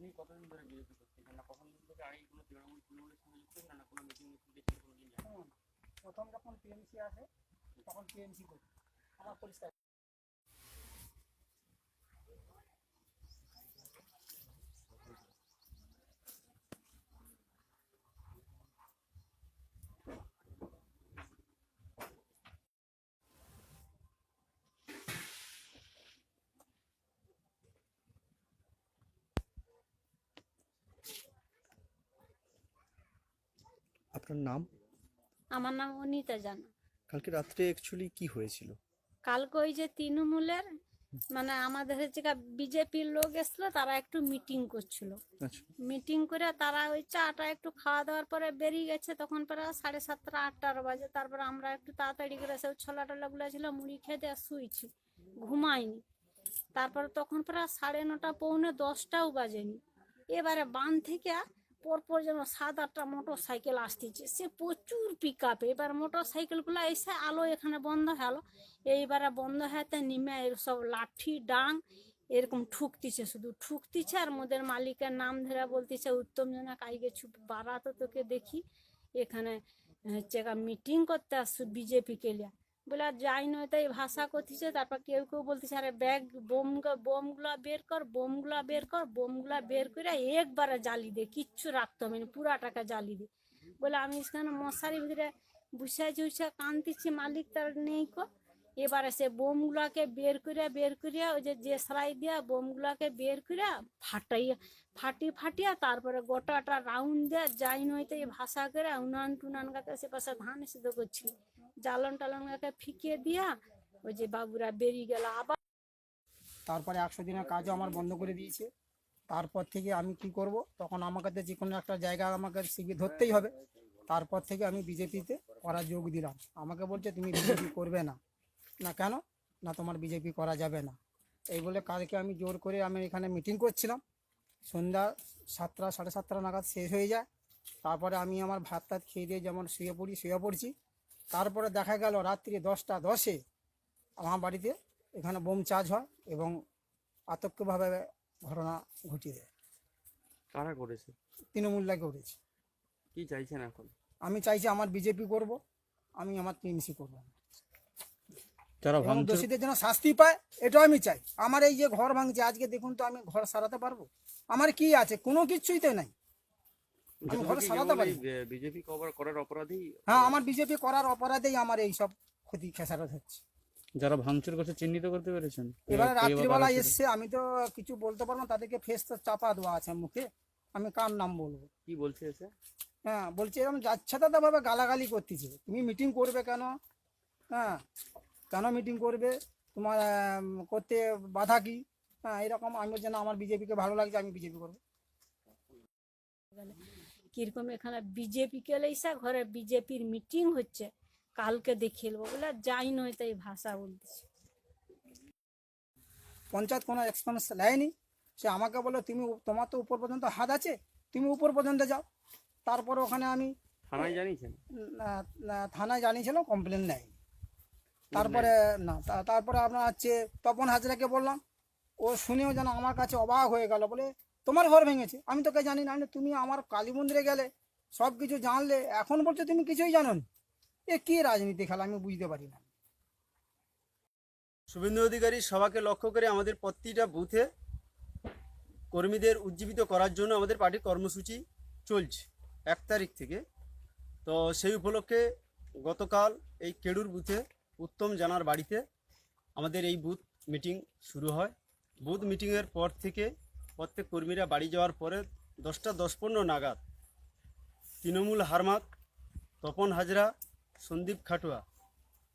আপনি কতদিন ধরে বিজেপি করতেছেন না, কখন থেকে আগে কোনো তৃণমূল তৃণমূলের সঙ্গে যুক্ত না না কোনো মিটিং দেখেছেন কোনো দিন প্রথম যখন টিএমসি আসে, তখন টিএমসি করি আমার পরিষ্কার আপনার নাম? আমার নাম অনিতা জানা। কালকে রাত্রে অ্যাকচুয়ালি কি হয়েছিল? কালকে ওই যে তৃণমূলের মানে আমাদের হচ্ছে বিজেপির লোক এসলো তারা একটু মিটিং করছিল। আচ্ছা। মিটিং করে তারা ওই চাটা একটু খাওয়া দাওয়ার পরে বেরিয়ে গেছে তখন প্রায় সাড়ে সাতটা আটটার বাজে। তারপরে আমরা একটু তাড়াতাড়ি করে সব ছোলা টোলাগুলো ছিল মুড়ি খেতে আর শুয়েছি ঘুমাইনি। তারপরে তখন প্রায় সাড়ে নটা পৌনে দশটাও বাজেনি। এবারে বান থেকে পরপর যেন সাত আটটা মোটর সাইকেল আসতেছে। সে প্রচুর পিক আপে এবার মোটর সাইকেলগুলো এসে আলো এখানে বন্ধ হলো। এইবারে বন্ধ হতে নেমে সব লাঠি, ডাং এরকম ঠুকতিছে শুধু। ঠুকতিছে আর মোদের মালিকের নাম ধরে বলতেছে, উত্তম জনক আইগে ছুপ বারাতো তোকে দেখি। এখানে হচ্ছে মিটিং করতে আসছো বিজেপি কে লিয়া। বলে, আর যাই নয়, তাই ভাষা করতেছে, তারপর কেউ কেউ বলতেছে, আরে ব্যাগ, বোম বোমগুলা বের কর, বোমগুলা বের কর, বোমগুলা বের করে একবারে জ্বালি দে, কিচ্ছু রাখতে হবে না পুরাটাকে জ্বালি দে। বলে, আমি সেখানে মশারির ভিতরে বুসাই জুসা কানতেছি মালিক তার নেই কো? এবারে সে বোমগুলাকে বের করিয়া বের করিয়া ওই যে যে সেলাই দিয়া বোমগুলাকে বের করে ফাটাইয়া, ফাটি ফাটিয়া তারপরে গোটাটা রাউন্ড দিয়ে যাই নইতে ভাষা করে উনান টুনান গাকে সে পাশে ধান সিদ্ধ করছিল জ্বালন টালন গাকে ফিকে দিয়া ওই যে বাবুরা বেরিয়ে গেল। আবার তারপরে একশো দিনের কাজও আমার বন্ধ করে দিয়েছে। তারপর থেকে আমি কি করব? তখন আমাকে যে কোনো একটা জায়গা আমাকে শিবির ধরতেই হবে। তারপর থেকে আমি বিজেপিতে করা যোগ দিলাম। আমাকে বলছে, তুমি বিজেপি করবে না। না কেন? না তোমার বিজেপি করা যাবে না। এই বলে কালকে আমি জোর করে আমি এখানে মিটিং করছিলাম। সন্ধ্যা সাতটা সাড়ে সাতটা নাগাদ শেষ হয়ে যায়। তারপরে আমি আমার ভাত টাত খেয়ে দিয়ে যেমন শুয়ে পড়ি শুয়ে পড়ছি। তারপরে দেখা গেল রাত্রি দশটা দশে আমার বাড়িতে এখানে বোম চার্জ হয় এবং আতঙ্কভাবে ঘটনা ঘটিয়ে দেয়। কারা করেছে? তৃণমূল লাগে উঠেছে কি চাইছেন এখন? আমি চাইছি আমার বিজেপি করব আমি আমার টিএমসি করব। যারা দোষীদের যেন শাস্তি পায় এটাও আমি চাই। আমার এই যে ঘর ভাঙছে আজকে দেখুন তো আমি ঘর সারাতে পারব? আমার কি আছে? কোনো কিছুই তো নাই। ঘর সারাতে পারি? বিজেপি কভার করার অপরাধী? হ্যাঁ আমার বিজেপি করার অপরাধেই আমার এই সব ক্ষতি খেসারত হচ্ছে। যারা ভাঙচুর করছে চিহ্নিত করতে পেরেছেন? এবারে রাত্রিবেলা এসছে আমি তো কিছু বলতে পারব না তাদেরকে ফেস তো চাপা দেওয়া আছে মুখে। আমি কার নাম বলব? কি বলছে এসে? হ্যাঁ বলছে এরকম যাচ্ছে ভাবে গালাগালি করতেছে। তুমি মিটিং করবে কেন? হ্যাঁ কেন মিটিং করবে? তোমার করতে বাধা কি? হ্যাঁ এরকম আমি বলছি না আমার বিজেপিকে ভালো লাগছে আমি বিজেপি করব। কীরকম এখানে বিজেপি কে লেসা ঘরে বিজেপির মিটিং হচ্ছে কালকে দেখিয়ে নেব বলে যাই নয় তাই ভাষা বলতেছে। পঞ্চায়েত কোনো এক্সপেন্স নেয়নি। সে আমাকে বলে তুমি তোমার তো উপর পর্যন্ত হাত আছে তুমি উপর পর্যন্ত যাও। তারপরে ওখানে আমি থানায় জানিয়েছিলাম থানায় জানিয়েছিলাম কমপ্লেন নেয় তারপরে না তারপরে আপনার হচ্ছে তপন হাজরাকে বললাম ও শুনেও যেন আমার কাছে অবাক হয়ে গেল বলে তোমার ঘর ভেঙেছে আমি তোকে জানি না তুমি আমার কালী মন্দিরে গেলে সব কিছু জানলে এখন বলছো তুমি কিছুই জানো না। এ কি রাজনীতি খেলা আমি বুঝতে পারি না। শুভেন্দু অধিকারী সভাকে লক্ষ্য করে আমাদের প্রতিটা বুথে কর্মীদের উজ্জীবিত করার জন্য আমাদের পার্টির কর্মসূচি চলছে এক তারিখ থেকে। তো সেই উপলক্ষে গতকাল এই কেডুর বুথে উত্তম জানার বাড়িতে আমাদের এই বুথ মিটিং শুরু হয়। বুথ মিটিংয়ের পর থেকে প্রত্যেক কর্মীরা বাড়ি যাওয়ার পরে দশটা দশ পনেরো নাগাদ তৃণমূল হারমাত তপন হাজরা, সন্দীপ খাটুয়া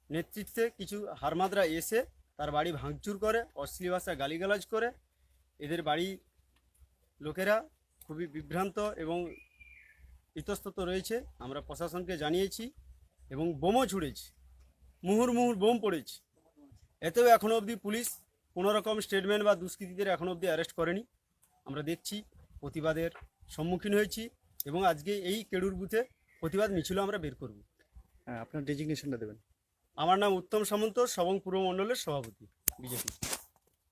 নেতৃত্বে কিছু হারমাদরা এসে তার বাড়ি ভাঙচুর করে, অশ্লীল ভাষায় গালিগালাজ করে। এদের বাড়ি লোকেরা খুবই বিভ্রান্ত এবং ইতস্তত রয়েছে। আমরা প্রশাসনকে জানিয়েছি এবং বোমও ছুড়েছি। মুহুর মুহুর বোম পড়েছে। এতেও এখনও অবধি পুলিশ কোনো রকম স্টেটমেন্ট বা দুষ্কৃতীদের এখনও অবধি অ্যারেস্ট করেনি। আমরা দেখছি প্রতিবাদের সম্মুখীন হয়েছি এবং আজকে এই কেডুর বুথে প্রতিবাদ মিছিল আমরা বের করব। হ্যাঁ আপনার ডেজিগনেশনটা দেবেন। আমার নাম উত্তম সামন্ত সবং পূর্ব মণ্ডলের সভাপতি বিজেপি।